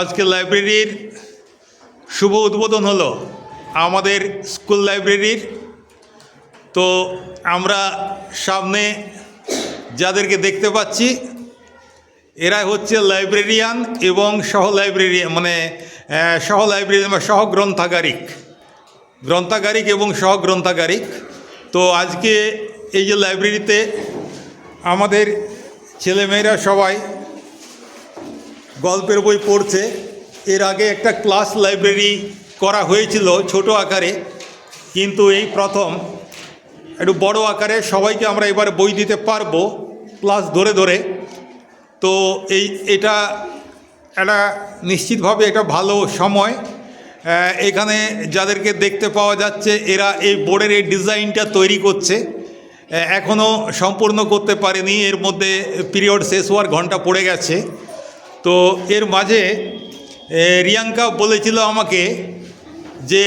আজকে লাইব্রেরির শুভ উদ্বোধন হলো আমাদের স্কুল লাইব্রেরির। তো আমরা সামনে যাদেরকে দেখতে পাচ্ছি এরা হচ্ছে লাইব্রেরিয়ান এবং সহ লাইব্রেরিয়ান মানে সহ লাইব্রেরিয়ান বা সহ গ্রন্থাগারিক। গ্রন্থাগারিক এবং সহ গ্রন্থাগারিক। তো আজকে এই যে লাইব্রেরিতে আমাদের ছেলেমেয়েরা সবাই গল্পের বই পড়ছে। এর আগে একটা ক্লাস লাইব্রেরি করা হয়েছিল ছোট আকারে। কিন্তু এই প্রথম একটু বড় আকারে সবাইকে আমরা এবার বই দিতে পারব ক্লাস ধরে ধরে। তো এই, এটা একটা নিশ্চিতভাবে একটা ভালো সময়। এখানে যাদেরকে দেখতে পাওয়া যাচ্ছে, এরা এই বোর্ডের এই ডিজাইনটা তৈরি করছে। এখনও সম্পূর্ণ করতে পারেনি, এর মধ্যে পিরিয়ড শেষ হওয়ার ঘণ্টা পড়ে গেছে। তো এর মাঝে রিয়াঙ্কা বলেছিল আমাকে যে,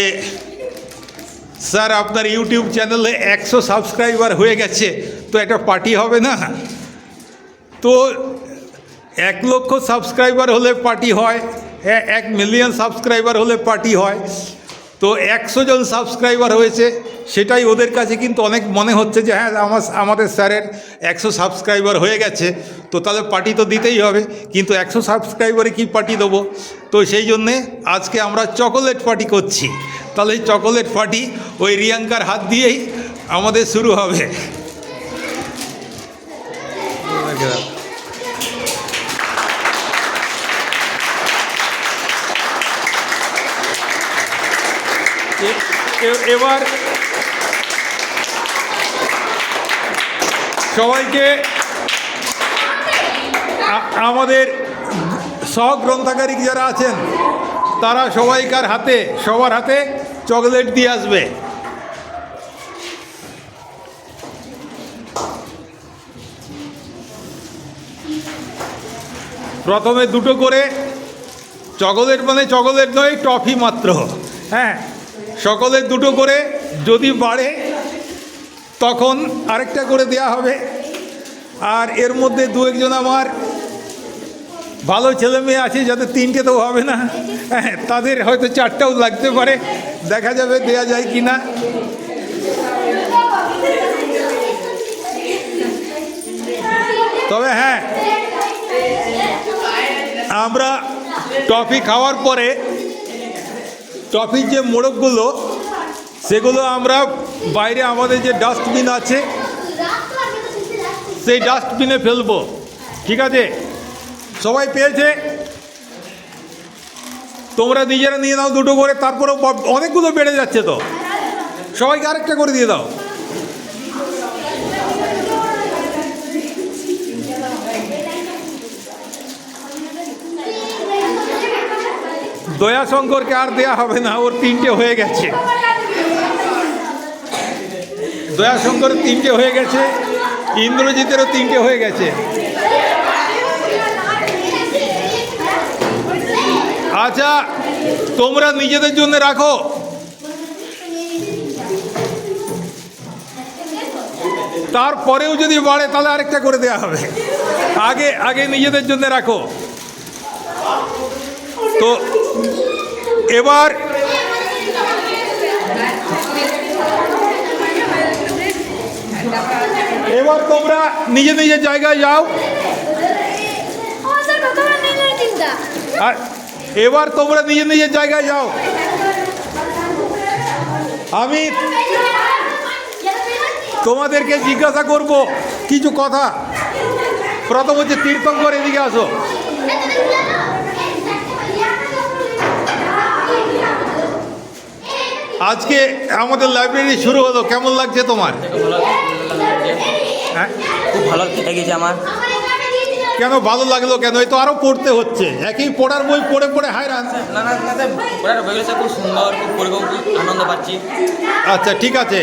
স্যার, আপনার ইউটিউব চ্যানেলে একশো সাবস্ক্রাইবার হয়ে গেছে, তো একটা পার্টি হবে না? তো এক লক্ষ সাবস্ক্রাইবার হলে পার্টি হয় এক মিলিয়ন সাবস্ক্রাইবার হলে পার্টি হয়। তো একশো জন সাবস্ক্রাইবার হয়েছে, সেটাই ওদের কাছে কিন্তু অনেক মনে হচ্ছে যে হ্যাঁ আমার, আমাদের স্যারের একশো সাবস্ক্রাইবার হয়ে গেছে, তো তাহলে পার্টি তো দিতেই হবে, কিন্তু একশো সাবস্ক্রাইবারে কি পার্টি দেবো? তো সেই জন্যে আজকে আমরা চকোলেট পার্টি করছি। তাহলে এই চকোলেট পার্টি ওই রিয়াঙ্কার হাত দিয়েই আমাদের শুরু হবে। এবার সবাইকে আমাদের সহ গ্রন্থাগারিক যারা আছেন, তারা সবাইকার হাতে, সবার হাতে চকলেট দিয়ে আসবে। প্রথমে দুটো করে চকোলেট মানে চকোলেট নয়, টফি মাত্র। হ্যাঁ সকলের দুটো করে যদি বাড়ে, তখন আরেকটা করে দেয়া হবে। আর এর মধ্যে দু একজন আমার ভালো ছেলে মেয়ে আছে যাদের তিনটে তো হবে না। হ্যাঁ তাদের হয়তো চারটাও লাগতে পারে। দেখা যাবে, দেয়া যায় কি না। তবে হ্যাঁ আমরা টফি খাওয়ার পরে টফির যে মোড়কগুলো, সেগুলো আমরা বাইরে আমাদের যে ডাস্টবিন আছে, সেই ডাস্টবিনে ফেলব। ঠিক আছে? সবাই পেয়েছে? তোমরা নিজেরা নিয়ে নাও দুটো করে, তারপরেও অনেকগুলো বেড়ে যাচ্ছে তো। সবাইকে আরেকটা করে দিয়ে দাও। দয়াশঙ্করকে আর দেয়া হবে না, ওর তিনটে হয়ে গেছে। দয়াশঙ্কর তিনটে হয়ে গেছে, ইন্দ্রজিতেরও তিনটে হয়ে গেছে। আচ্ছা তোমরা নিজেদের জন্য রাখো। তারপরেও যদি বাড়ে, তাহলে আরেকটা করে দেওয়া হবে। আগে আগে নিজেদের জন্য রাখো। তো এবার এবার তোমরা নিজে নিজের জায়গায় যাও। আর এবার তোমরা নিজে নিজের জায়গায় যাও। আমি তোমাদেরকে জিজ্ঞাসা করব, কিছু কথা। প্রথম হচ্ছে তীর্থঙ্কর, এদিকে আসো। আজকে আমাদের লাইব্রেরি শুরু হলো কেমন লাগছে তোমার? হ্যাঁ? খুব ভালো লেগেছে আমার। কেন ভালো লাগল কেন? এই তো আরও পড়তে হচ্ছে। একই পড়ার বই পড়ে পড়ে হায়রান। পড়ার বইগুলো খুব সুন্দর খুব পড়ে খুব আনন্দ পাচ্ছি। আচ্ছা ঠিক আছে।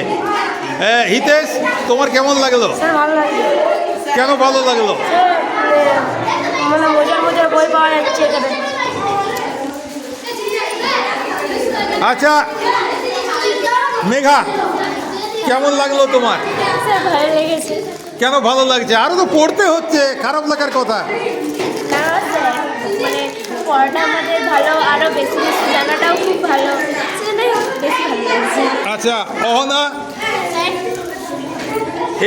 হিতেশ তোমার কেমন লাগল? স্যার ভালো লাগে কেন ভালো লাগল? মানে মজার মজার বই পাওয়া যাচ্ছে এখানে। আচ্ছা মেঘা কেমন লাগল তোমার? কেন ভালো লাগছে? আরও তো পড়তে হচ্ছে খারাপ লাগার কথা। আচ্ছা অহনা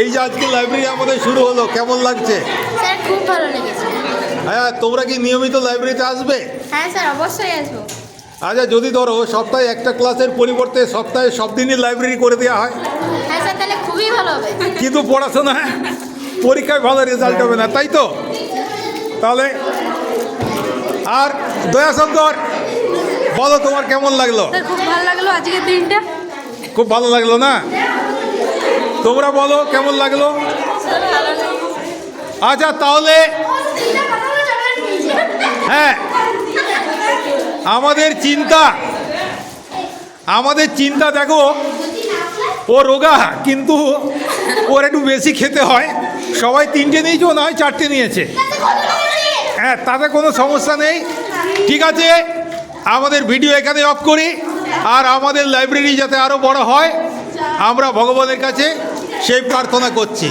এই যে আজকে লাইব্রেরি আমাদের শুরু হলো কেমন লাগছে? খুব ভালো লেগেছে। হ্যাঁ তোমরা কি নিয়মিত লাইব্রেরিতে আসবে? হ্যাঁ স্যার অবশ্যই আসব। আচ্ছা যদি ধরো সপ্তাহে একটা ক্লাসের পরিবর্তে সপ্তাহে সব দিনই লাইব্রেরি করে দেওয়া হয়। হ্যাঁ স্যার তাহলে খুবই ভালো হবে। কিন্তু পড়াশোনা পরীক্ষায় ভালো রেজাল্ট হবে না তাই তো? তাহলে আর দয়াশঙ্কর বলো তোমার কেমন লাগল? খুব ভালো লাগল আজকের দিনটা। খুব ভালো লাগল না? তোমরা বলো কেমন লাগল? আচ্ছা তাহলে হ্যাঁ আমাদের চিন্তা আমাদের চিন্তা দেখো, ও রোগা, কিন্তু ওর একটু বেশি খেতে হয়। সবাই তিনটে নিয়েছে ও নয় চারটে নিয়েছে? হ্যাঁ তাতে কোনো সমস্যা নেই। ঠিক আছে, আমাদের ভিডিও এখানে অফ করি, আর আমাদের লাইব্রেরি যাতে আরও বড় হয়, আমরা ভগবানের কাছে সেই প্রার্থনা করছি।